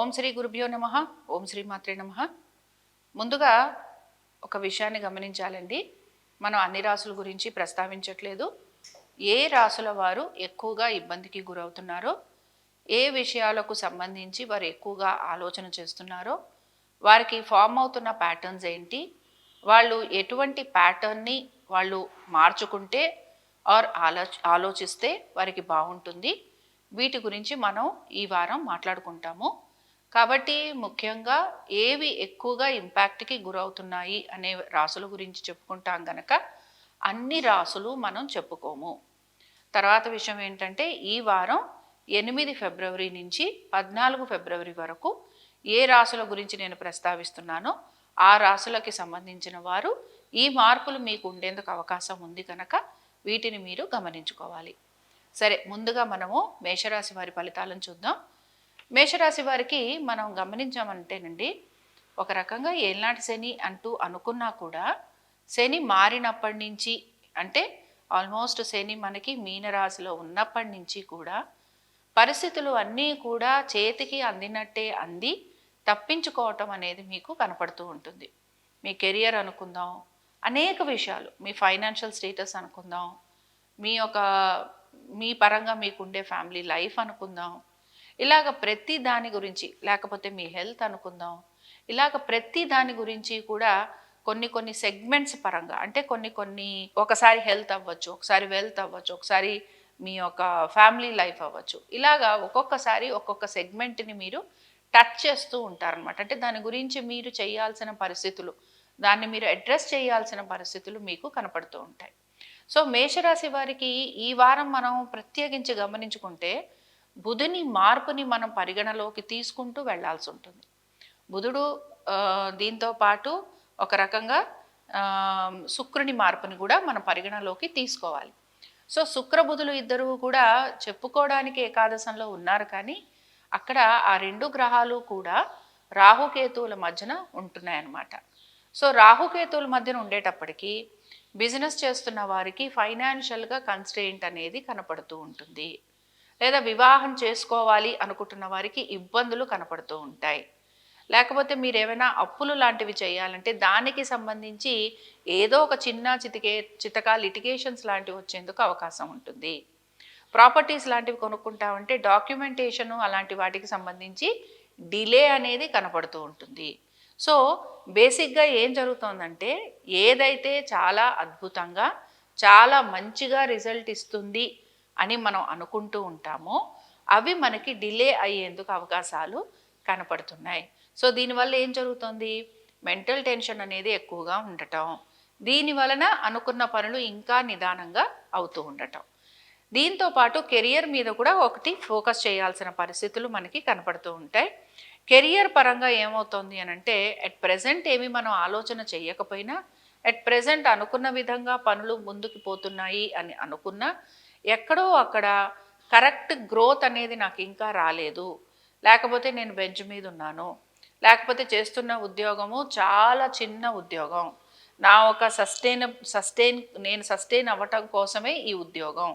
ఓం శ్రీ గురుభ్యో నమ ఓం శ్రీ మాత్రే నమ. ముందుగా ఒక విషయాన్ని గమనించాలండి. మనం అన్ని రాసుల గురించి ప్రస్తావించట్లేదు. ఏ రాసుల వారు ఎక్కువగా ఇబ్బందికి గురవుతున్నారో ఏ విషయాలకు సంబంధించి వారు ఎక్కువగా ఆలోచన చేస్తున్నారో వారికి ఫామ్ అవుతున్న ప్యాటర్న్స్ ఏంటి వాళ్ళు ఎటువంటి ప్యాటర్న్ని వాళ్ళు మార్చుకుంటే ఆర్ ఆలో ఆలోచిస్తే వారికి బాగుంటుంది. వీటి గురించి మనం ఈ వారం మాట్లాడుకుంటాము. కాబట్టి ముఖ్యంగా ఏవి ఎక్కువగా ఇంపాక్ట్కి గురవుతున్నాయి అనే రాసుల గురించి చెప్పుకుంటాం గనక అన్ని రాసులు మనం చెప్పుకోము. తర్వాత విషయం ఏంటంటే ఈ వారం ఎనిమిది ఫిబ్రవరి నుంచి పద్నాలుగు ఫిబ్రవరి వరకు ఏ రాసుల గురించి నేను ప్రస్తావిస్తున్నానో ఆ రాసులకి సంబంధించిన వారు ఈ మార్పులు మీకు ఉండేందుకు అవకాశం ఉంది కనుక వీటిని మీరు గమనించుకోవాలి. సరే ముందుగా మనము మేషరాశి వారి ఫలితాలను చూద్దాం. మేషరాశి వారికి మనం గమనించామంటేనండి ఒక రకంగా ఏనాటి శని అంటూ అనుకున్నా కూడా శని మారినప్పటి నుంచి అంటే ఆల్మోస్ట్ శని మనకి మీనరాశిలో ఉన్నప్పటి నుంచి కూడా పరిస్థితులు అన్నీ కూడా చేతికి అందినట్టే అంది తప్పించుకోవటం అనేది మీకు కనపడుతూ ఉంటుంది. మీ కెరియర్ అనుకుందాం అనేక విషయాలు మీ ఫైనాన్షియల్ స్టేటస్ అనుకుందాం మీ యొక్క మీ పరంగా మీకుండే ఫ్యామిలీ లైఫ్ అనుకుందాం ఇలాగ ప్రతి దాని గురించి లేకపోతే మీ హెల్త్ అనుకుందాం. ఇలాగ ప్రతి దాని గురించి కూడా కొన్ని కొన్ని సెగ్మెంట్స్ పరంగా అంటే కొన్ని కొన్ని ఒకసారి హెల్త్ అవ్వచ్చు ఒకసారి వెల్త్ అవ్వచ్చు ఒకసారి మీ యొక్క ఫ్యామిలీ లైఫ్ అవ్వచ్చు. ఇలాగా ఒక్కొక్కసారి ఒక్కొక్క సెగ్మెంట్ని మీరు టచ్ చేస్తూ ఉంటారనమాట అంటే దాని గురించి మీరు చేయాల్సిన పరిస్థితులు దాన్ని మీరు అడ్రస్ చేయాల్సిన పరిస్థితులు మీకు కనపడుతూ ఉంటాయి. సో మేషరాశి వారికి ఈ వారం మనం ప్రత్యేకించి గమనించుకుంటే బుధుని మార్పుని మనం పరిగణలోకి తీసుకుంటూ వెళ్ళాల్సి ఉంటుంది. బుధుడు దీంతో పాటు ఒక రకంగా శుక్రుని మార్పుని కూడా మనం పరిగణలోకి తీసుకోవాలి. సో శుక్రబుధులు ఇద్దరు కూడా చెప్పుకోవడానికి ఏకాదశంలో ఉన్నారు కానీ అక్కడ ఆ రెండు గ్రహాలు కూడా రాహుకేతువుల మధ్యన ఉంటున్నాయన్నమాట. సో రాహుకేతువుల మధ్యన ఉండేటప్పటికీ బిజినెస్ చేస్తున్న వారికి ఫైనాన్షియల్గా కన్స్ట్రెయింట్ అనేది కనపడుతూ ఉంటుంది. లేదా వివాహం చేసుకోవాలి అనుకుంటున్న వారికి ఇబ్బందులు కనపడుతూ ఉంటాయి. లేకపోతే మీరు ఏమైనా అప్పులు లాంటివి చేయాలంటే దానికి సంబంధించి ఏదో ఒక చిన్న చితికే చితక లిటిగేషన్స్ లాంటివి వచ్చేందుకు అవకాశం ఉంటుంది. ప్రాపర్టీస్ లాంటివి కొనుక్కుంటామంటే డాక్యుమెంటేషను అలాంటి వాటికి సంబంధించి డిలే అనేది కనపడుతూ ఉంటుంది. సో బేసిక్గా ఏం జరుగుతోందంటే ఏదైతే చాలా అద్భుతంగా చాలా మంచిగా రిజల్ట్ ఇస్తుంది అని మనం అనుకుంటూ ఉంటామో అవి మనకి డిలే అయ్యేందుకు అవకాశాలు కనపడుతున్నాయి. సో దీనివల్ల ఏం జరుగుతుంది? మెంటల్ టెన్షన్ అనేది ఎక్కువగా ఉండటం. దీని వలన అనుకున్న పనులు ఇంకా నిదానంగా అవుతూ ఉండటం. దీంతో పాటు కెరియర్ మీద కూడా ఒకటి ఫోకస్ చేయాల్సిన పరిస్థితులు మనకి కనపడుతూ ఉంటాయి. కెరియర్ పరంగా ఏమవుతుంది అని అంటే అట్ ప్రజెంట్ ఏమి మనం ఆలోచన చేయకపోయినా అట్ ప్రజెంట్ అనుకున్న విధంగా పనులు ముందుకు పోతున్నాయి అని అనుకున్నా ఎక్కడో అక్కడ కరెక్ట్ గ్రోత్ అనేది నాకు ఇంకా రాలేదు. లేకపోతే నేను బెంచ్ మీద ఉన్నాను. లేకపోతే చేస్తున్న ఉద్యోగము చాలా చిన్న ఉద్యోగం. నా ఒక సస్టైన్ సస్టైన్ నేను సస్టైన్ అవ్వటం కోసమే ఈ ఉద్యోగం.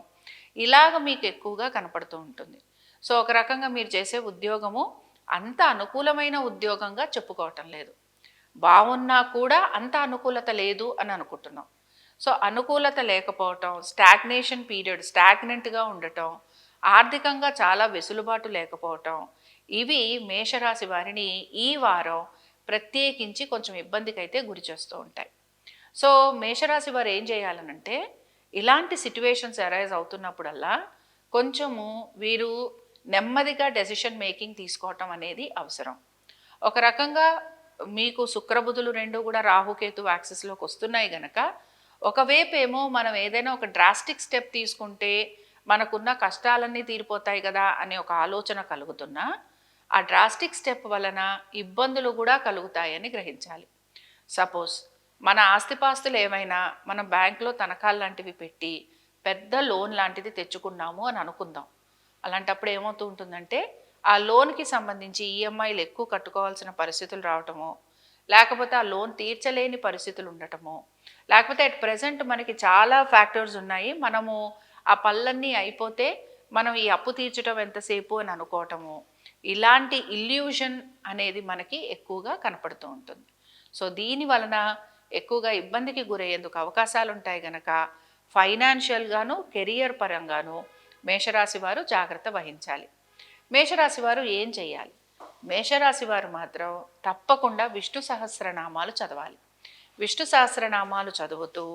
ఇలాగ మీకు ఎక్కువగా కనపడుతూ ఉంటుంది. సో ఒక రకంగా మీరు చేసే ఉద్యోగము అంత అనుకూలమైన ఉద్యోగంగా చెప్పుకోవటం లేదు. బాగున్నా కూడా అంత అనుకూలత లేదు అని అనుకుంటున్నాం. సో అనుకూలత లేకపోవటం స్టాగ్నేషన్ పీరియడ్ స్టాగ్నెంట్గా ఉండటం ఆర్థికంగా చాలా వెసులుబాటు లేకపోవటం ఇవి మేషరాశి వారిని ఈ వారం ప్రత్యేకించి కొంచెం ఇబ్బందికి అయితే గురి చేస్తూ ఉంటాయి. సో మేషరాశి వారు ఏం చేయాలనంటే ఇలాంటి సిట్యువేషన్స్ అరైజ్ అవుతున్నప్పుడల్లా కొంచెము వీరు నెమ్మదిగా డెసిషన్ మేకింగ్ తీసుకోవటం అనేది అవసరం. ఒక రకంగా మీకు శుక్రబుధులు రెండు కూడా రాహుకేతు యాక్సెస్లోకి వస్తున్నాయి గనక ఒకవైపు ఏమో మనం ఏదైనా ఒక డ్రాస్టిక్ స్టెప్ తీసుకుంటే మనకున్న కష్టాలన్నీ తీరిపోతాయి కదా అనే ఒక ఆలోచన కలుగుతున్నా ఆ డ్రాస్టిక్ స్టెప్ వలన ఇబ్బందులు కూడా కలుగుతాయని గ్రహించాలి. సపోజ్ మన ఆస్తిపాస్తులు ఏమైనా మనం బ్యాంకులో తనఖాలు లాంటివి పెట్టి పెద్ద లోన్ లాంటిది తెచ్చుకున్నాము అని అనుకుందాం. అలాంటప్పుడు ఏమవుతూ ఉంటుందంటే ఆ లోన్కి సంబంధించి ఈఎంఐలు ఎక్కువ కట్టుకోవాల్సిన పరిస్థితులు రావటము లేకపోతే ఆ లోన్ తీర్చలేని పరిస్థితులు ఉండటము. లేకపోతే అట్ ప్రజెంట్ మనకి చాలా ఫ్యాక్టర్స్ ఉన్నాయి. మనము ఆ పళ్ళన్నీ అయిపోతే మనం ఈ అప్పు తీర్చడం ఎంతసేపు అని అనుకోవటము. ఇలాంటి ఇల్యూషన్ అనేది మనకి ఎక్కువగా కనపడుతూ ఉంటుంది. సో దీని వలన ఎక్కువగా ఇబ్బందికి గురయ్యేందుకు అవకాశాలు ఉంటాయి గనక ఫైనాన్షియల్గాను కెరియర్ పరంగాను మేషరాశి వారు జాగ్రత్త వహించాలి. మేషరాశి వారు ఏం చేయాలి? మేషరాశి వారు మాత్రం తప్పకుండా విష్ణు సహస్రనామాలు చదవాలి. విష్ణు సహస్రనామాలు చదువుతూ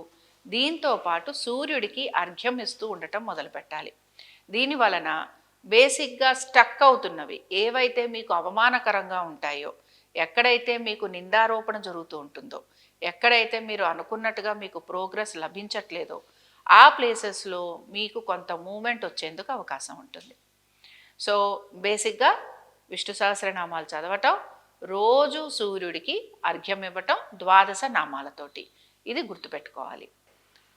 దీంతో పాటు సూర్యుడికి అర్ఘ్యం ఇస్తూ ఉండటం మొదలుపెట్టాలి దీని వలన బేసిక్గా స్టక్ అవుతున్నవి ఏవైతే మీకు అవమానకరంగా ఉంటాయో ఎక్కడైతే మీకు నిందారోపణ జరుగుతూ ఉంటుందో ఎక్కడైతే మీరు అనుకున్నట్టుగా మీకు ప్రోగ్రెస్ లభించట్లేదో ఆ ప్లేసెస్లో మీకు కొంత మూమెంట్ వచ్చేందుకు అవకాశం ఉంటుంది. సో బేసిక్గా విష్ణు సహస్రనామాలు చదవటం రోజు సూర్యుడికి అర్ఘ్యం ఇవ్వటం ద్వాదశ నామాలతోటి. ఇది గుర్తుపెట్టుకోవాలి.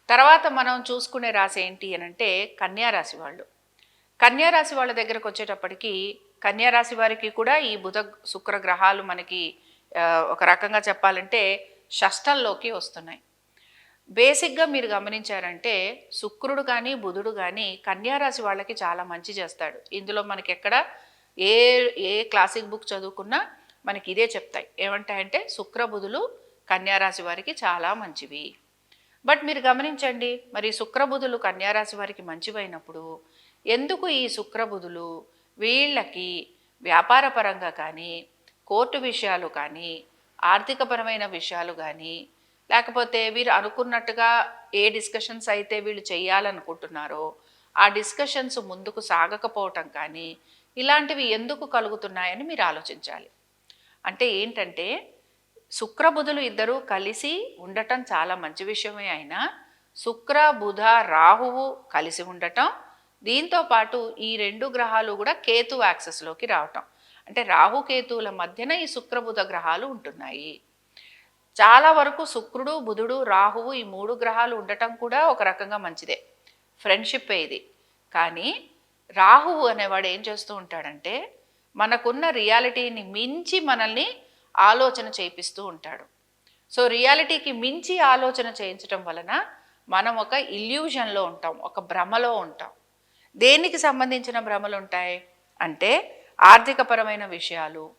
తర్వాత మనం చూసుకునే రాశి ఏంటి అని అంటే కన్యారాశి వాళ్ళు. కన్యారాశి వాళ్ళ దగ్గరకు వచ్చేటప్పటికి కన్యారాశి వారికి కూడా ఈ బుధ శుక్ర గ్రహాలు మనకి ఒక రకంగా చెప్పాలంటే షష్టంలోకి వస్తున్నాయి. బేసిక్గా మీరు గమనించారంటే శుక్రుడు కానీ బుధుడు కానీ కన్యారాశి వాళ్ళకి చాలా మంచి చేస్తాడు. ఇందులో మనకి ఎక్కడ ఏ ఏ క్లాసిక్ బుక్ చదువుకున్నా మనకి ఇదే చెప్తాయి. ఏమంటాయంటే శుక్రబుధులు కన్యారాశి వారికి చాలా మంచివి. బట్ మీరు గమనించండి మరి శుక్రబుధులు కన్యారాశి వారికి మంచివైనప్పుడు ఎందుకు ఈ శుక్రబుధులు వీళ్ళకి వ్యాపారపరంగా కానీ కోర్టు విషయాలు కానీ ఆర్థికపరమైన విషయాలు కానీ లేకపోతే వీరు అనుకున్నట్టుగా ఏ డిస్కషన్స్ అయితే వీళ్ళు చేయాలనుకుంటున్నారో ఆ డిస్కషన్స్ ముందుకు సాగకపోవటం కానీ ఇలాంటివి ఎందుకు కలుగుతున్నాయని మీరు ఆలోచించాలి. అంటే ఏంటంటే శుక్రబుధులు ఇద్దరూ కలిసి ఉండటం చాలా మంచి విషయమే అయినా శుక్ర బుధ రాహువు కలిసి ఉండటం దీంతో పాటు ఈ రెండు గ్రహాలు కూడా కేతు యాక్సెస్లోకి రావటం. అంటే రాహు కేతువుల మధ్యన ఈ శుక్రబుధ గ్రహాలు ఉంటున్నాయి. చాలా వరకు శుక్రుడు బుధుడు రాహువు ఈ మూడు గ్రహాలు ఉండటం కూడా ఒక రకంగా మంచిదే. ఫ్రెండ్షిప్ ఇది. కానీ రాహువు అనేవాడు ఏం చేస్తూ ఉంటాడంటే మనకున్న రియాలిటీని మించి మనల్ని ఆలోచన చేపిస్తూ ఉంటాడు. సో రియాలిటీకి మించి ఆలోచన చేయించడం వలన మనం ఒక ఇల్యూషన్లో ఉంటాం ఒక భ్రమలో ఉంటాం. దేనికి సంబంధించిన భ్రమలు ఉంటాయి? అంటే ఆర్థికపరమైన విషయాలు.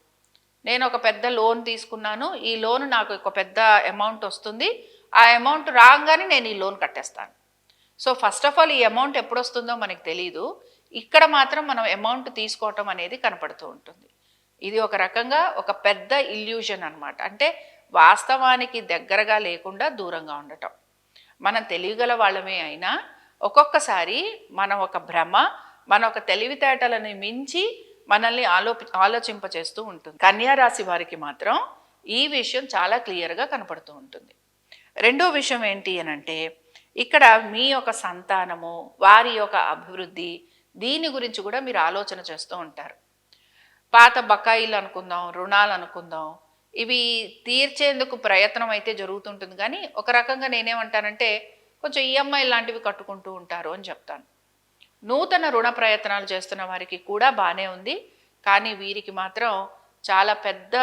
నేను ఒక పెద్ద లోన్ తీసుకున్నాను ఈ లోన్ నాకు ఒక పెద్ద అమౌంట్ వస్తుంది ఆ అమౌంట్ రాగానే నేను ఈ లోన్ కట్టేస్తాను. సో ఫస్ట్ ఆఫ్ ఆల్ ఈ అమౌంట్ ఎప్పుడు వస్తుందో మనకు తెలియదు ఇక్కడ మాత్రం మనం అమౌంట్ తీసుకోవటం అనేది కనపడుతూ ఉంటుంది. ఇది ఒక రకంగా ఒక పెద్ద ఇల్యూషన్ అనమాట అంటే వాస్తవానికి దగ్గరగా లేకుండా దూరంగా ఉండటం. మనం తెలియగల వాళ్ళమే అయినా ఒక్కొక్కసారి మనం ఒక భ్రమ మన ఒక తెలివితేటలని మించి మనల్ని ఆలో ఆలోచింపచేస్తూ ఉంటుంది. కన్యారాశి వారికి మాత్రం ఈ విషయం చాలా క్లియర్గా కనపడుతూ ఉంటుంది. రెండో విషయం ఏంటి అని అంటే ఇక్కడ మీ యొక్క సంతానము వారి యొక్క అభివృద్ధి దీని గురించి కూడా మీరు ఆలోచన చేస్తూ ఉంటారు. పాత బకాయిలు అనుకుందాం రుణాలు అనుకుందాం ఇవి తీర్చేందుకు ప్రయత్నం అయితే జరుగుతుంటుంది. కానీ ఒక రకంగా నేనేమంటానంటే కొంచెం ఈఎంఐ లాంటివి కట్టుకుంటూ ఉంటారు అని చెప్తాను. నూతన రుణ ప్రయత్నాలు చేస్తున్న వారికి కూడా బాగానే ఉంది. కానీ వీరికి మాత్రం చాలా పెద్ద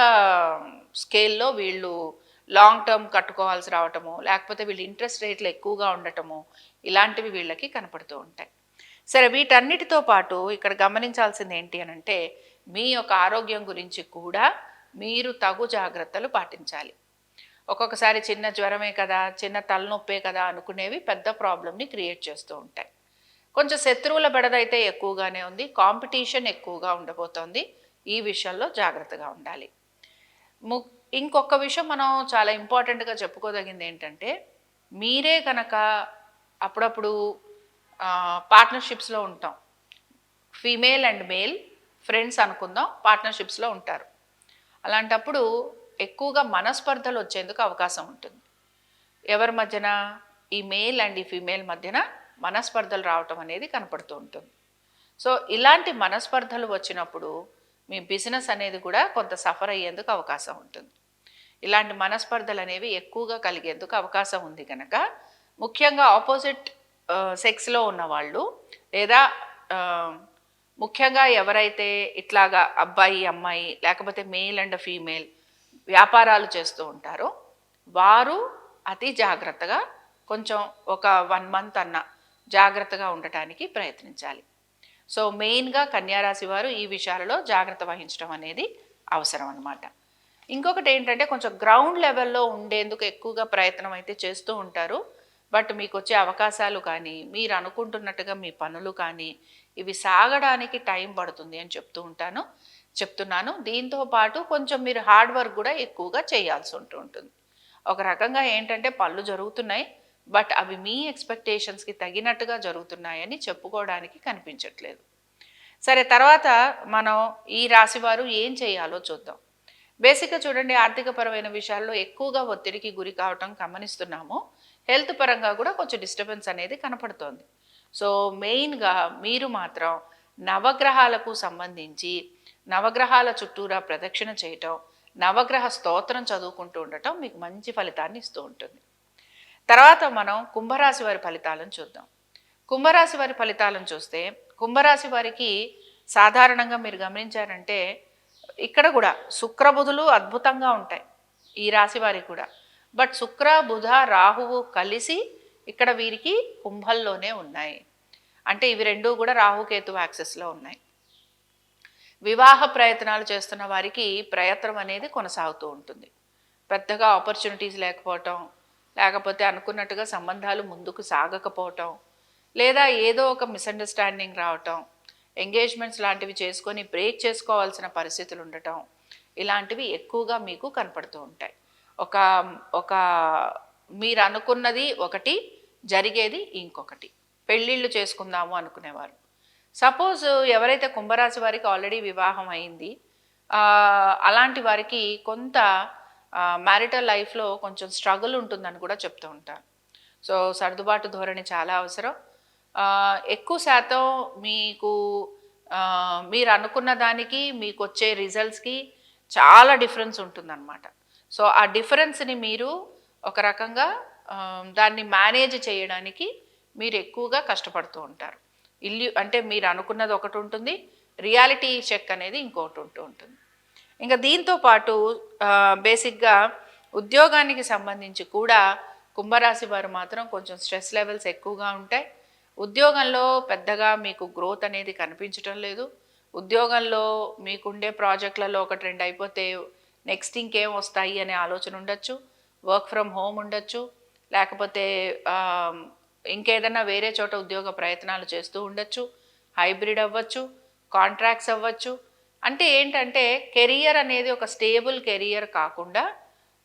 స్కేల్లో వీళ్ళు లాంగ్ టర్మ్ కట్టుకోవాల్సి రావటము లేకపోతే వీళ్ళు ఇంట్రెస్ట్ రేట్లు ఎక్కువగా ఉండటము ఇలాంటివి వీళ్ళకి కనపడుతూ ఉంటాయి. సరే వీటన్నిటితో పాటు ఇక్కడ గమనించాల్సింది ఏంటి అని అంటే మీ యొక్క ఆరోగ్యం గురించి కూడా మీరు తగు జాగ్రత్తలు పాటించాలి. ఒక్కొక్కసారి చిన్న జ్వరమే కదా చిన్న తలనొప్పే కదా అనుకునేవి పెద్ద ప్రాబ్లమ్ని క్రియేట్ చేస్తూ ఉంటాయి. కొంచెం శత్రువుల బెడదైతే ఎక్కువగానే ఉంది కాంపిటీషన్ ఎక్కువగా ఉండబోతోంది ఈ విషయంలో జాగ్రత్తగా ఉండాలి. ము ఇంకొక విషయం మనం చాలా ఇంపార్టెంట్గా చెప్పుకోదగింది ఏంటంటే మీరే కనుక అప్పుడప్పుడు పార్ట్నర్షిప్స్లో ఉంటాం. ఫీమేల్ అండ్ మేల్ ఫ్రెండ్స్ అనుకుందాం పార్ట్నర్షిప్స్లో ఉంటారు. అలాంటప్పుడు ఎక్కువగా మనస్పర్ధలు వచ్చేందుకు అవకాశం ఉంటుంది. ఎవరి మధ్యన? ఈ మేల్ అండ్ ఈ ఫీమేల్ మధ్యన మనస్పర్ధలు రావటం అనేది కనపడుతూ ఉంటుంది. సో ఇలాంటి మనస్పర్ధలు వచ్చినప్పుడు మీ బిజినెస్ అనేది కూడా కొంత సఫర్ అయ్యేందుకు అవకాశం ఉంటుంది. ఇలాంటి మనస్పర్ధలు అనేవి ఎక్కువగా కలిగేందుకు అవకాశం ఉంది కనుక ముఖ్యంగా ఆపోజిట్ సెక్స్లో ఉన్న వాళ్ళు లేదా ముఖ్యంగా ఎవరైతే ఇట్లాగా అబ్బాయి అమ్మాయి లేకపోతే మేల్ అండ్ ఫీమేల్ వ్యాపారాలు చేస్తూ ఉంటారో వారు అతి జాగ్రత్తగా కొంచెం ఒక వన్ మంత్ అన్న జాగ్రత్తగా ఉండటానికి ప్రయత్నించాలి. సో మెయిన్గా కన్యారాశి వారు ఈ విషయాలలో జాగ్రత్త వహించడం అనేది అవసరం అనమాట ఇంకొకటి ఏంటంటే కొంచెం గ్రౌండ్ లెవెల్లో ఉండేందుకు ఎక్కువగా ప్రయత్నం అయితే చేస్తూ ఉంటారు. బట్ మీకు వచ్చే అవకాశాలు కానీ మీరు అనుకుంటున్నట్టుగా మీ పనులు కానీ ఇవి సాగడానికి టైం పడుతుంది అని చెప్తూ ఉంటాను చెప్తున్నాను. దీంతో పాటు కొంచెం మీరు హార్డ్ వర్క్ కూడా ఎక్కువగా చేయాల్సి ఉంటూ ఉంటుంది. ఒక రకంగా ఏంటంటే పనులు జరుగుతున్నాయి బట్ అవి మీ ఎక్స్పెక్టేషన్స్కి తగినట్టుగా జరుగుతున్నాయని చెప్పుకోవడానికి కనిపించట్లేదు. సరే తర్వాత మనం ఈ రాశివారు ఏం చేయాలో చూద్దాం. బేసిక్గా చూడండి ఆర్థికపరమైన విషయాల్లో ఎక్కువగా ఒత్తిడికి గురి కావటం గమనిస్తున్నాము. హెల్త్ పరంగా కూడా కొంచెం డిస్టర్బెన్స్ అనేది కనపడుతోంది. సో మెయిన్గా మీరు మాత్రం నవగ్రహాలకు సంబంధించి నవగ్రహాల చుట్టూరా ప్రదక్షిణ చేయటం నవగ్రహ స్తోత్రం చదువుకుంటూ ఉండటం మీకు మంచి ఫలితాన్ని ఇస్తూ ఉంటుంది. తర్వాత మనం కుంభరాశి వారి ఫలితాలను చూద్దాం. కుంభరాశి వారి ఫలితాలను చూస్తే కుంభరాశి వారికి సాధారణంగా మీరు గమనించారంటే ఇక్కడ కూడా శుక్రబుధులు అద్భుతంగా ఉంటాయి. ఈ రాశి వారికి కూడా. బట్ శుక్ర బుధ రాహువు కలిసి ఇక్కడ వీరికి కుంభంలోనే ఉన్నాయి. అంటే ఇవి రెండూ కూడా రాహుకేతు యాక్సెస్లో ఉన్నాయి. వివాహ ప్రయత్నాలు చేస్తున్న వారికి ప్రయత్నం అనేది కొనసాగుతూ ఉంటుంది. పెద్దగా ఆపర్చునిటీస్ లేకపోవటం లేకపోతే అనుకున్నట్టుగా సంబంధాలు ముందుకు సాగకపోవటం లేదా ఏదో ఒక మిస్అండర్స్టాండింగ్ రావటం ఎంగేజ్మెంట్స్ లాంటివి చేసుకొని బ్రేక్ చేసుకోవాల్సిన పరిస్థితులు ఉండటం ఇలాంటివి ఎక్కువగా మీకు కనపడుతూ ఉంటాయి. ఒక ఒక మీరు అనుకున్నది ఒకటి జరిగేది ఇంకొకటి. పెళ్ళిళ్ళు చేసుకుందాము అనుకునేవారు. సపోజ్ ఎవరైతే కుంభరాశి వారికి ఆల్రెడీ వివాహం అయింది అలాంటి వారికి కొంత మ్యారిటల్ లైఫ్లో కొంచెం స్ట్రగుల్ ఉంటుందని కూడా చెప్తూ ఉంటారు. సో సర్దుబాటు ధోరణి చాలా అవసరం. ఎక్కువ శాతం మీకు మీరు అనుకున్న దానికి మీకు వచ్చే రిజల్ట్స్కి చాలా డిఫరెన్స్ ఉంటుందన్నమాట. సో ఆ డిఫరెన్స్ని మీరు ఒక రకంగా దాన్ని మేనేజ్ చేయడానికి మీరు ఎక్కువగా కష్టపడుతూ ఉంటారు. ఇల్లు అంటే మీరు అనుకున్నది ఒకటి ఉంటుంది రియాలిటీ చెక్ అనేది ఇంకొకటి ఉంటూ ఉంటుంది. ఇంకా దీంతో పాటు బేసిక్గా ఉద్యోగానికి సంబంధించి కూడా కుంభరాశి వారు మాత్రం కొంచెం స్ట్రెస్ లెవెల్స్ ఎక్కువగా ఉంటాయి. ఉద్యోగంలో పెద్దగా మీకు గ్రోత్ అనేది కనిపించటం లేదు. ఉద్యోగంలో మీకుండే ప్రాజెక్టులలో ఒకటి రెండు అయిపోతే నెక్స్ట్ ఇంకేం వస్తాయి అనే ఆలోచన ఉండొచ్చు. వర్క్ ఫ్రమ్ హోమ్ ఉండొచ్చు. లేకపోతే ఇంకేదన్నా వేరే చోట ఉద్యోగ ప్రయత్నాలు చేస్తూ ఉండొచ్చు. హైబ్రిడ్ అవ్వచ్చు కాంట్రాక్ట్స్ అవ్వచ్చు. అంటే ఏంటంటే కెరియర్ అనేది ఒక స్టేబుల్ కెరియర్ కాకుండా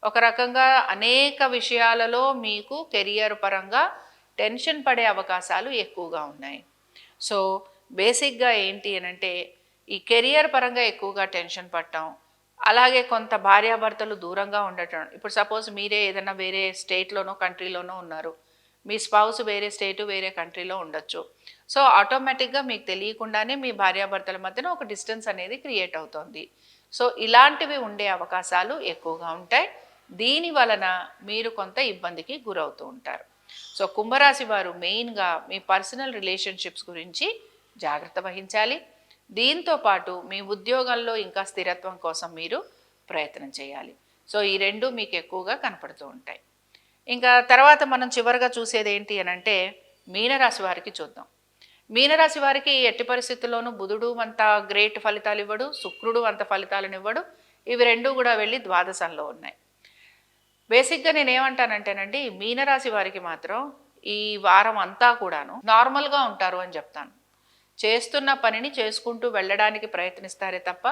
ఒక రకంగా అనేక విషయాలలో మీకు కెరియర్ పరంగా టెన్షన్ పడే అవకాశాలు ఎక్కువగా ఉన్నాయి. సో బేసిక్గా ఏంటి అని అంటే ఈ కెరియర్ పరంగా ఎక్కువగా టెన్షన్ పడటం అలాగే కొంత భార్యాభర్తలు దూరంగా ఉండటం. ఇప్పుడు సపోజ్ మీరే ఏదైనా వేరే స్టేట్లోనో కంట్రీలోనో ఉన్నారు. మీ స్పౌస్ వేరే స్టేటు వేరే కంట్రీలో ఉండొచ్చు. సో ఆటోమేటిక్గా మీకు తెలియకుండానే మీ భార్యాభర్తల మధ్యన ఒక డిస్టెన్స్ అనేది క్రియేట్ అవుతుంది. సో ఇలాంటివి ఉండే అవకాశాలు ఎక్కువగా ఉంటాయి. దీని వలన మీరు కొంత ఇబ్బందికి గురవుతూ ఉంటారు. సో కుంభరాశి వారు మెయిన్గా మీ పర్సనల్ రిలేషన్షిప్స్ గురించి జాగ్రత్త వహించాలి. దీంతో పాటు మీ ఉద్యోగంలో ఇంకా స్థిరత్వం కోసం మీరు ప్రయత్నం చేయాలి. సో ఈ రెండు మీకు ఎక్కువగా కనపడుతూ ఉంటాయి. ఇంకా తర్వాత మనం చివరిగా చూసేది ఏంటి అని అంటే మీనరాశి వారికి చూద్దాం. మీనరాశి వారికి ఎట్టి పరిస్థితుల్లోనూ బుధుడు అంత గ్రేట్ ఫలితాలు ఇవ్వడు శుక్రుడు అంత ఫలితాలను ఇవ్వడు. ఇవి రెండు కూడా వెళ్ళి ద్వాదశంలో ఉన్నాయి. బేసిక్గా నేను ఏమంటానంటేనండి మీనరాశి వారికి మాత్రం ఈ వారం అంతా కూడాను నార్మల్గా ఉంటారు అని చెప్తాను. చేస్తున్న పనిని చేసుకుంటూ వెళ్ళడానికి ప్రయత్నిస్తారే తప్ప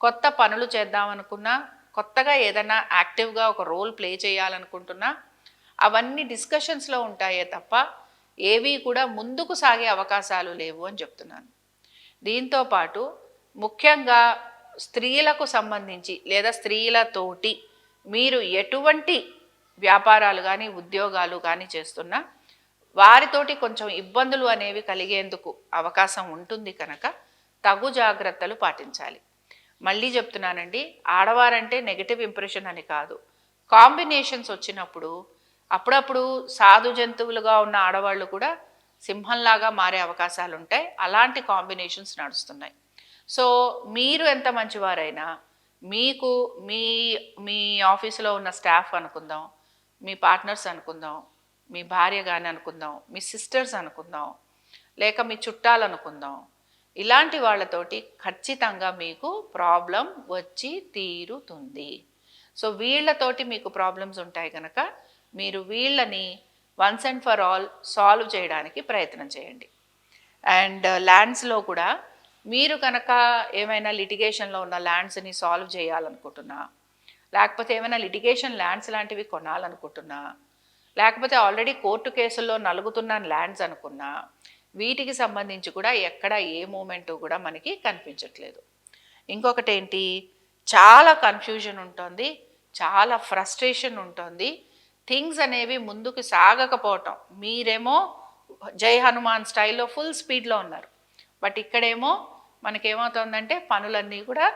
కొత్త పనులు చేద్దామనుకున్నా కొత్తగా ఏదైనా యాక్టివ్గా ఒక రోల్ ప్లే చేయాలనుకుంటున్నా అవన్నీ డిస్కషన్స్లో ఉంటాయే తప్ప ఏవి కూడా ముందుకు సాగే అవకాశాలు లేవు అని చెప్తున్నాను. దీంతో పాటు ముఖ్యంగా స్త్రీలకు సంబంధించి లేదా స్త్రీలతోటి మీరు ఎటువంటి వ్యాపారాలు కానీ ఉద్యోగాలు కానీ చేస్తున్నా వారితోటి కొంచెం ఇబ్బందులు అనేవి కలిగేందుకు అవకాశం ఉంటుంది కనుక తగు జాగ్రత్తలు పాటించాలి. మళ్ళీ చెప్తున్నానండి ఆడవారంటే నెగిటివ్ ఇంప్రెషన్ అని కాదు. కాంబినేషన్స్ వచ్చినప్పుడు అప్పుడప్పుడు సాధు జంతువులుగా ఉన్న ఆడవాళ్ళు కూడా సింహంలాగా మారే అవకాశాలు ఉంటాయి అలాంటి కాంబినేషన్స్ నడుస్తున్నాయి. సో మీరు ఎంత మంచివారైనా మీకు మీ మీ ఆఫీసులో ఉన్న స్టాఫ్ అనుకుందాం మీ పార్ట్నర్స్ అనుకుందాం మీ భార్య కానీ అనుకుందాం మీ సిస్టర్స్ అనుకుందాం లేక మీ చుట్టాలు అనుకుందాం ఇలాంటి వాళ్ళతోటి ఖచ్చితంగా మీకు ప్రాబ్లం వచ్చి తీరుతుంది. సో వీళ్ళతోటి మీకు ప్రాబ్లమ్స్ ఉంటాయి కనుక మీరు వీళ్ళని once and for all solve చేయడానికి ప్రయత్నం చేయండి. అండ్ uh, ల్యాండ్స్లో కూడా మీరు కనుక ఏమైనా లిటిగేషన్లో ఉన్న ల్యాండ్స్ని సాల్వ్ చేయాలనుకుంటున్నా లేకపోతే ఏమైనా లిటిగేషన్ ల్యాండ్స్ లాంటివి కొనాలనుకుంటున్నా లేకపోతే ఆల్రెడీ కోర్టు కేసుల్లో నలుగుతున్న ల్యాండ్స్ అనుకున్నా వీటికి సంబంధించి కూడా ఎక్కడ ఏ మూమెంట్ కూడా మనకి కనిపించట్లేదు. ఇంకొకటి ఏంటి చాలా కన్ఫ్యూజన్ ఉంటుంది చాలా ఫ్రస్ట్రేషన్ ఉంటుంది. థింగ్స్ అనేవి ముందుకు సాగకపోవటం. మీరేమో జై హనుమాన్ స్టైల్లో ఫుల్ స్పీడ్లో ఉన్నారు. బట్ ఇక్కడేమో మనకేమవుతుందంటే పనులన్నీ కూడా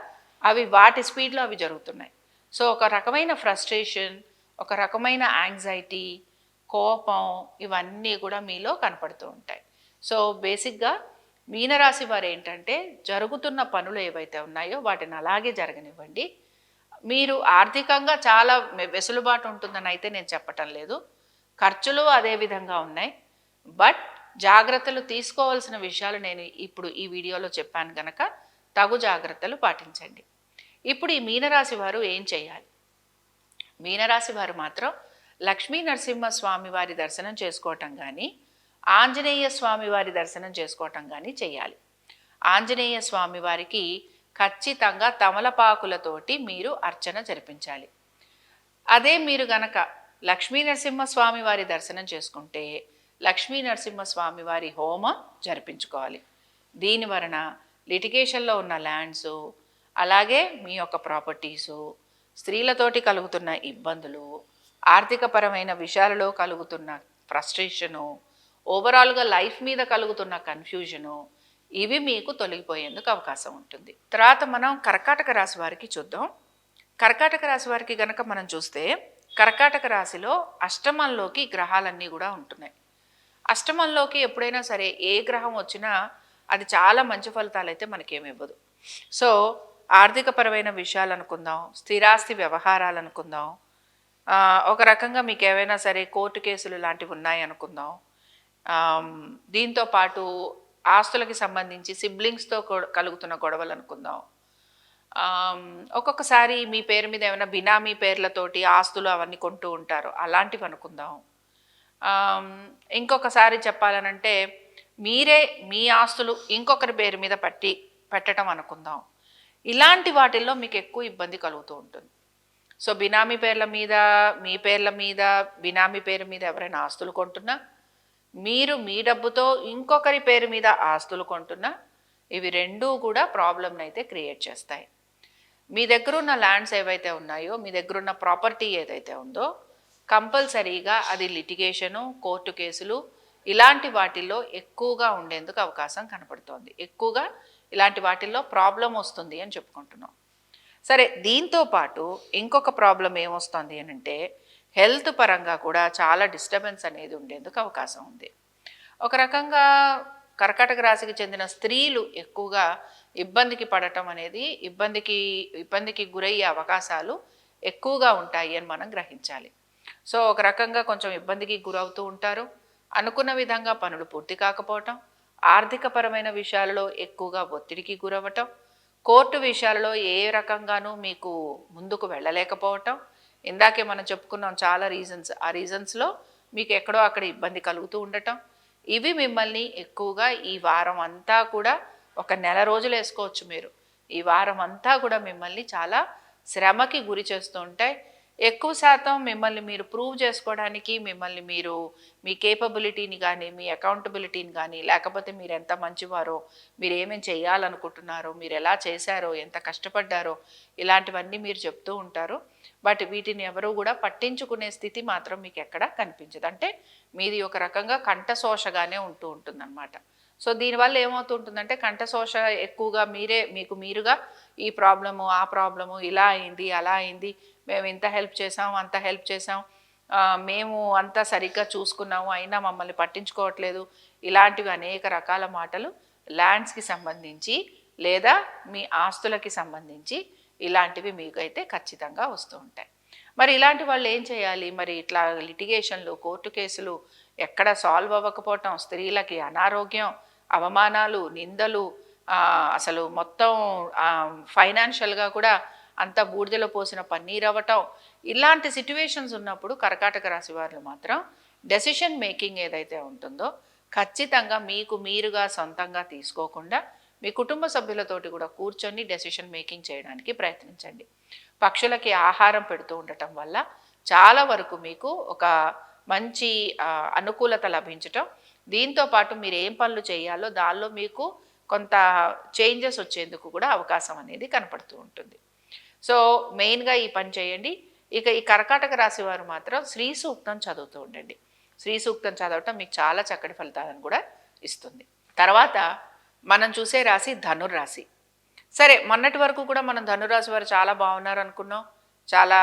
అవి వాటి స్పీడ్లో అవి జరుగుతున్నాయి. సో ఒక రకమైన ఫ్రస్ట్రేషన్ ఒక రకమైన యాంగ్జైటీ కోపం ఇవన్నీ కూడా మీలో కనపడుతూ ఉంటాయి. సో బేసిక్గా మీనరాశి వారు ఏంటంటే జరుగుతున్న పనులు ఏవైతే ఉన్నాయో వాటిని అలాగే జరగనివ్వండి. మీరు ఆర్థికంగా చాలా వెసులుబాటు ఉంటుందని అయితే నేను చెప్పటం లేదు. ఖర్చులు అదే విధంగా ఉన్నాయి. బట్ జాగ్రత్తలు తీసుకోవాల్సిన విషయాలు నేను ఇప్పుడు ఈ వీడియోలో చెప్పాను కనుక తగు జాగ్రత్తలు పాటించండి. ఇప్పుడు ఈ మీనరాశి వారు ఏం చేయాలి? మీనరాశి వారు మాత్రం లక్ష్మీ నరసింహ స్వామి వారి దర్శనం చేసుకోవటం కానీ ఆంజనేయ స్వామి వారి దర్శనం చేసుకోవటం కానీ చేయాలి. ఆంజనేయ స్వామి వారికి ఖచ్చితంగా తమలపాకులతోటి మీరు అర్చన జరిపించాలి. అదే మీరు గనక లక్ష్మీ నరసింహస్వామి వారి దర్శనం చేసుకుంటే లక్ష్మీ నరసింహస్వామి వారి హోమం జరిపించుకోవాలి. దీని వలన లిటిగేషన్లో ఉన్న ల్యాండ్స్ అలాగే మీ యొక్క ప్రాపర్టీసు స్త్రీలతోటి కలుగుతున్న ఇబ్బందులు ఆర్థికపరమైన విషయాలలో కలుగుతున్న ఫ్రస్ట్రేషను ఓవరాల్గా లైఫ్ మీద కలుగుతున్న కన్ఫ్యూజను ఇవి మీకు తొలగిపోయేందుకు అవకాశం ఉంటుంది. తర్వాత మనం కర్కాటక రాశి వారికి చూద్దాం. కర్కాటక రాశి వారికి గనక మనం చూస్తే కర్కాటక రాశిలో అష్టమంలోకి గ్రహాలన్నీ కూడా ఉంటున్నాయి. అష్టమంలోకి ఎప్పుడైనా సరే ఏ గ్రహం వచ్చినా అది చాలా మంచి ఫలితాలు అయితే మనకేమి ఇవ్వదు. సో ఆర్థికపరమైన విషయాలు అనుకుందాం స్థిరాస్తి వ్యవహారాలు అనుకుందాం. ఒక రకంగా మీకు ఏవైనా సరే కోర్టు కేసులు లాంటివి ఉన్నాయి అనుకుందాం. దీంతో పాటు ఆస్తులకి సంబంధించి సిబ్లింగ్స్తో కలుగుతున్న గొడవలు అనుకుందాం. ఒక్కొక్కసారి మీ పేరు మీద ఏమైనా బినామీ పేర్లతోటి ఆస్తులు అవన్నీ కొంటూ ఉంటారు అలాంటివి అనుకుందాం. ఇంకొకసారి చెప్పాలనంటే మీరే మీ ఆస్తులు ఇంకొకరి పేరు మీద పట్టి పెట్టడం అనుకుందాం. ఇలాంటి వాటిల్లో మీకు ఎక్కువ ఇబ్బంది కలుగుతూ ఉంటుంది. సో బినామీ పేర్ల మీద మీ పేర్ల మీద బినామీ పేరు మీద ఎవరైనా ఆస్తులు కొంటున్నా మీరు మీ డబ్బుతో ఇంకొకరి పేరు మీద ఆస్తులు కొంటున్నా ఇవి రెండూ కూడా ప్రాబ్లమ్ని అయితే క్రియేట్ చేస్తాయి. మీ దగ్గర ఉన్న ల్యాండ్స్ ఏవైతే ఉన్నాయో మీ దగ్గర ఉన్న ప్రాపర్టీ ఏదైతే ఉందో కంపల్సరీగా అది లిటిగేషను కోర్టు కేసులు ఇలాంటి వాటిల్లో ఎక్కువగా ఉండేందుకు అవకాశం కనపడుతోంది. ఎక్కువగా ఇలాంటి వాటిల్లో ప్రాబ్లం వస్తుంది అని చెప్పుకుంటున్నాం. సరే దీంతో పాటు ఇంకొక ప్రాబ్లం ఏమొస్తుంది అని అంటే హెల్త్ పరంగా కూడా చాలా డిస్టర్బెన్స్ అనేది ఉండేందుకు అవకాశం ఉంది. ఒక రకంగా కర్కాటక రాశికి చెందిన స్త్రీలు ఎక్కువగా ఇబ్బందికి పడటం అనేది ఇబ్బందికి ఇబ్బందికి గురయ్యే అవకాశాలు ఎక్కువగా ఉంటాయి అని మనం గ్రహించాలి. సో ఒక రకంగా కొంచెం ఇబ్బందికి గురవుతూ ఉంటారు. అనుకున్న విధంగా పనులు పూర్తి కాకపోవటం ఆర్థికపరమైన విషయాలలో ఎక్కువగా ఒత్తిడికి గురవ్వటం కోర్టు విషయాలలో ఏ రకంగానూ మీకు ముందుకు వెళ్ళలేకపోవటం. ఇందాకే మనం చెప్పుకున్నాం చాలా రీజన్స్ ఆ రీజన్స్లో మీకు ఎక్కడో అక్కడ ఇబ్బంది కలుగుతూ ఉండటం. ఇవి మిమ్మల్ని ఎక్కువగా ఈ వారం అంతా కూడా ఒక నెల రోజులు వేసుకోవచ్చు మీరు. ఈ వారం అంతా కూడా మిమ్మల్ని చాలా శ్రమకి గురి చేస్తూ ఉంటాయి. ఎక్కువ శాతం మిమ్మల్ని మీరు ప్రూవ్ చేసుకోవడానికి మిమ్మల్ని మీరు మీ కేపబిలిటీని కానీ మీ అకౌంటబిలిటీని కానీ లేకపోతే మీరు ఎంత మంచివారో మీరు ఏమేమి చేయాలనుకుంటున్నారో మీరు ఎలా చేశారో ఎంత కష్టపడ్డారో ఇలాంటివన్నీ మీరు చెప్తూ ఉంటారు. బట్ వీటిని ఎవరు కూడా పట్టించుకునే స్థితి మాత్రం మీకు ఎక్కడ కనిపించదు. అంటే మీది ఒక రకంగా కంఠశోషగానే ఉంటూ ఉంటుందన్నమాట. సో దీనివల్ల ఏమవుతుంటుందంటే కంఠశోష ఎక్కువగా మీరే మీకు మీరుగా ఈ ప్రాబ్లము ఆ ప్రాబ్లము ఇలా అయింది అలా అయింది మేము ఇంత హెల్ప్ చేసాం అంత హెల్ప్ చేసాం మేము అంతా సరిగ్గా చూసుకున్నాము అయినా మమ్మల్ని పట్టించుకోవట్లేదు. ఇలాంటివి అనేక రకాల మాటలు ల్యాండ్స్కి సంబంధించి లేదా మీ ఆస్తులకి సంబంధించి ఇలాంటివి మీకైతే ఖచ్చితంగా వస్తూ ఉంటాయి. మరి ఇలాంటి వాళ్ళు ఏం చేయాలి? మరి ఇట్లా లిటిగేషన్లు కోర్టు కేసులు ఎక్కడ సాల్వ్ అవ్వకపోవటం స్త్రీలకి అనారోగ్యం అవమానాలు నిందలు అసలు మొత్తం ఫైనాన్షియల్గా కూడా అంతా బూడిదలో పోసిన పన్నీర్ అవ్వటం ఇలాంటి సిట్యువేషన్స్ ఉన్నప్పుడు కర్కాటక రాశి వారు మాత్రం డెసిషన్ మేకింగ్ ఏదైతే ఉంటుందో ఖచ్చితంగా మీకు మీరుగా సొంతంగా తీసుకోకుండా మీ కుటుంబ సభ్యులతోటి కూడా కూర్చొని డెసిషన్ మేకింగ్ చేయడానికి ప్రయత్నించండి. పక్షులకి ఆహారం పెడుతూ ఉండటం వల్ల చాలా వరకు మీకు ఒక మంచి అనుకూలత లభించటం దీంతో పాటు మీరు ఏం పనులు చేయాలో దానిలో మీకు కొంత చేంజెస్ వచ్చేందుకు కూడా అవకాశం అనేది కనపడుతూ ఉంటుంది. సో మెయిన్గా ఈ పని చేయండి. ఇక ఈ కర్కాటక రాశి వారు మాత్రం శ్రీ సూక్తం చదువుతూ ఉండండి. శ్రీ సూక్తం చదవటం మీకు చాలా చక్కటి ఫలితాలను కూడా ఇస్తుంది. తర్వాత మనం చూసే రాశి ధనుర్రాశి. సరే మొన్నటి వరకు కూడా మనం ధనురాశి వారు చాలా బాగున్నారు అనుకున్నాం చాలా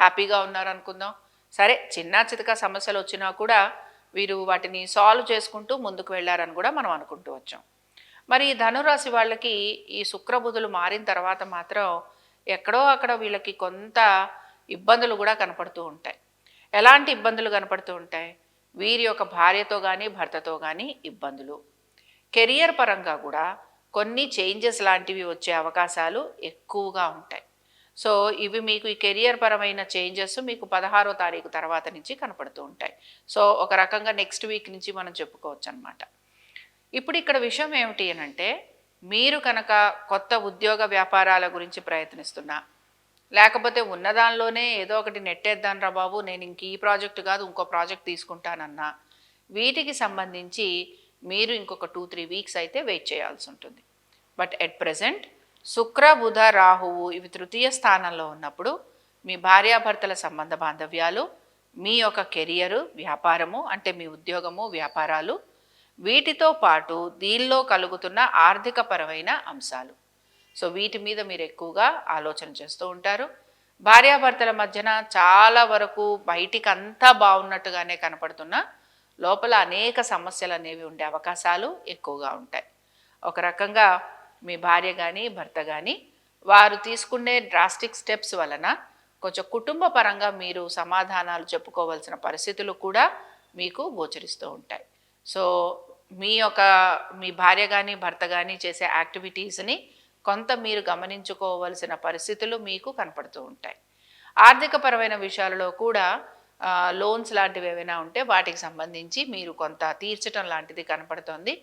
హ్యాపీగా ఉన్నారు అనుకుందాం సరే చిన్న చితక సమస్యలు వచ్చినా కూడా వీరు వాటిని సాల్వ్ చేసుకుంటూ ముందుకు వెళ్ళారని కూడా మనం అనుకుంటూ వచ్చాం. మరి ఈ ధనురాశి వాళ్ళకి ఈ శుక్రబుధులు మారిన తర్వాత మాత్రం ఎక్కడో అక్కడ వీళ్ళకి కొంత ఇబ్బందులు కూడా కనపడుతూ ఉంటాయి. ఎలాంటి ఇబ్బందులు కనపడుతూ ఉంటాయి? వీరి యొక్క భార్యతో కానీ భర్తతో కానీ ఇబ్బందులు. కెరియర్ పరంగా కూడా కొన్ని చేంజెస్ లాంటివి వచ్చే అవకాశాలు ఎక్కువగా ఉంటాయి. సో ఇవి మీకు ఈ కెరియర్ పరమైన చేంజెస్ మీకు పదహారో తారీఖు తర్వాత నుంచి కనపడుతూ ఉంటాయి. సో ఒక రకంగా నెక్స్ట్ వీక్ నుంచి మనం చెప్పుకోవచ్చు అనమాట ఇప్పుడు ఇక్కడ విషయం ఏమిటి అని అంటే మీరు కనుక కొత్త ఉద్యోగ వ్యాపారాల గురించి ప్రయత్నిస్తున్నా లేకపోతే ఉన్నదానిలోనే ఏదో ఒకటి నెట్టేద్దాను రా బాబు నేను ఇంక ఈ ప్రాజెక్ట్ కాదు ఇంకో ప్రాజెక్ట్ తీసుకుంటానన్నా వీటికి సంబంధించి మీరు ఇంకొక టూ త్రీ వీక్స్ అయితే వెయిట్ చేయాల్సి ఉంటుంది. బట్ ఎట్ ప్రజెంట్ శుక్ర బుధ రాహువు ఇవి తృతీయ స్థానంలో ఉన్నప్పుడు మీ భార్యాభర్తల సంబంధ బాంధవ్యాలు మీ యొక్క కెరియరు వ్యాపారము అంటే మీ ఉద్యోగము వ్యాపారాలు వీటితో పాటు దీనిలో కలుగుతున్న ఆర్థికపరమైన అంశాలు. సో వీటి మీద మీరు ఎక్కువగా ఆలోచన చేస్తూ ఉంటారు. భార్యాభర్తల మధ్యన చాలా వరకు బయటికి అంతా బాగున్నట్టుగానే కనపడుతున్న లోపల అనేక సమస్యలు అనేవి ఉండే అవకాశాలు ఎక్కువగా ఉంటాయి. ఒక రకంగా మీ భార్య కానీ భర్త కానీ వారు తీసుకునే డ్రాస్టిక్ స్టెప్స్ వలన కొంచెం కుటుంబ పరంగా మీరు సమాధానాలు చెప్పుకోవాల్సిన పరిస్థితులు కూడా మీకు గోచరిస్తూ ఉంటాయి. సో మీ యొక్క మీ భార్య కానీ భర్త కానీ చేసే యాక్టివిటీస్ని కొంత మీరు గమనించుకోవలసిన పరిస్థితులు మీకు కనపడుతూ ఉంటాయి. ఆర్థికపరమైన విషయాలలో కూడా లోన్స్ లాంటివి ఏవైనా ఉంటే వాటికి సంబంధించి మీరు కొంత తీర్చడం లాంటిది కనపడుతోంది.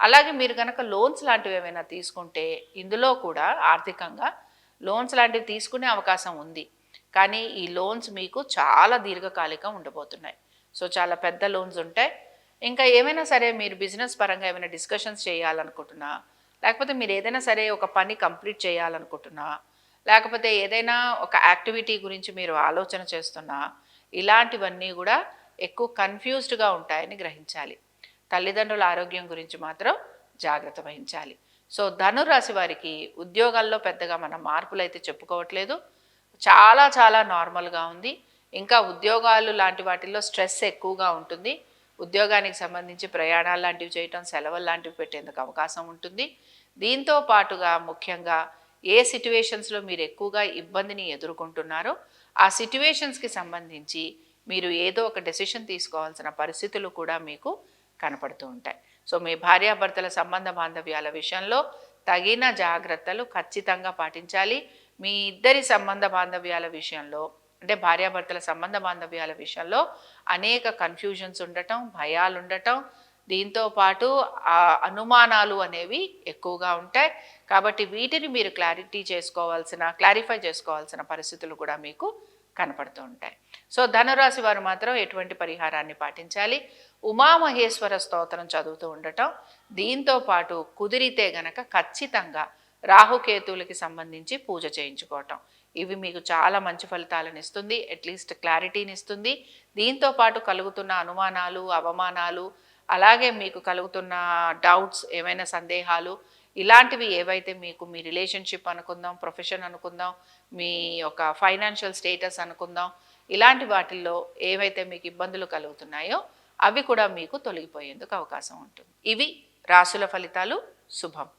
అలాగే మీరు కనుక లోన్స్ లాంటివి ఏమైనా తీసుకుంటే ఇందులో కూడా ఆర్థికంగా లోన్స్ లాంటివి తీసుకునే అవకాశం ఉంది. కానీ ఈ లోన్స్ మీకు చాలా దీర్ఘకాలికం ఉండబోతున్నాయి. సో చాలా పెద్ద లోన్స్ ఉంటాయి. ఇంకా ఏమైనా సరే మీరు బిజినెస్ పరంగా ఏమైనా డిస్కషన్స్ చేయాలనుకుంటున్నా లేకపోతే మీరు ఏదైనా సరే ఒక పని కంప్లీట్ చేయాలనుకుంటున్నా లేకపోతే ఏదైనా ఒక యాక్టివిటీ గురించి మీరు ఆలోచన చేస్తున్నా ఇలాంటివన్నీ కూడా ఎక్కువ కన్ఫ్యూజ్డ్గా ఉంటాయని గ్రహించాలి. తల్లిదండ్రుల ఆరోగ్యం గురించి మాత్రం జాగ్రత్త వహించాలి. సో ధనురాశి వారికి ఉద్యోగాల్లో పెద్దగా మనం మార్పులు అయితే చెప్పుకోవట్లేదు. చాలా చాలా నార్మల్గా ఉంది. ఇంకా ఉద్యోగాలు లాంటి వాటిల్లో స్ట్రెస్ ఎక్కువగా ఉంటుంది. ఉద్యోగానికి సంబంధించి ప్రయాణాలు లాంటివి చేయటం సెలవులు లాంటివి పెట్టేందుకు అవకాశం ఉంటుంది. దీంతో పాటుగా ముఖ్యంగా ఏ సిట్యువేషన్స్లో మీరు ఎక్కువగా ఇబ్బందిని ఎదుర్కొంటున్నారో ఆ సిట్యువేషన్స్కి సంబంధించి మీరు ఏదో ఒక డెసిషన్ తీసుకోవాల్సిన పరిస్థితులు కూడా మీకు కనపడుతూ ఉంటాయి. సో మీ భార్యాభర్తల సంబంధ బాంధవ్యాల విషయంలో తగిన జాగ్రత్తలు ఖచ్చితంగా పాటించాలి. మీ ఇద్దరి సంబంధ బాంధవ్యాల విషయంలో అంటే భార్యాభర్తల సంబంధ బాంధవ్యాల విషయంలో అనేక కన్ఫ్యూజన్స్ ఉండటం భయాలు ఉండటం దీంతో పాటు ఆ అనుమానాలు అనేవి ఎక్కువగా ఉంటాయి. కాబట్టి వీటిని మీరు క్లారిటీ చేసుకోవాల్సిన క్లారిఫై చేసుకోవాల్సిన పరిస్థితులు కూడా మీకు కనపడుతూ ఉంటాయి. సో ధనురాశి వారు మాత్రం ఎటువంటి పరిహారాన్ని పాటించాలి? ఉమామహేశ్వర స్తోత్రం చదువుతూ ఉండటం. దీంతో పాటు కుదిరితే గనక ఖచ్చితంగా రాహుకేతువులకి సంబంధించి పూజ చేయించుకోవటం. ఇవి మీకు చాలా మంచి ఫలితాలను ఇస్తుంది. అట్లీస్ట్ క్లారిటీని ఇస్తుంది. దీంతో పాటు కలుగుతున్న అనుమానాలు అవమానాలు అలాగే మీకు కలుగుతున్న డౌట్స్ ఏమైనా సందేహాలు ఇలాంటివి ఏవైతే మీకు మీ రిలేషన్షిప్ అనుకుందాం ప్రొఫెషన్ అనుకుందాం మీ యొక్క ఫైనాన్షియల్ స్టేటస్ అనుకుందాం ఇలాంటి వాటిల్లో ఏవైతే మీకు ఇబ్బందులు కలుగుతున్నాయో అవి కూడా మీకు తొలగిపోయేందుకు అవకాశం ఉంటుంది. ఇవి రాసుల ఫలితాలు. శుభం.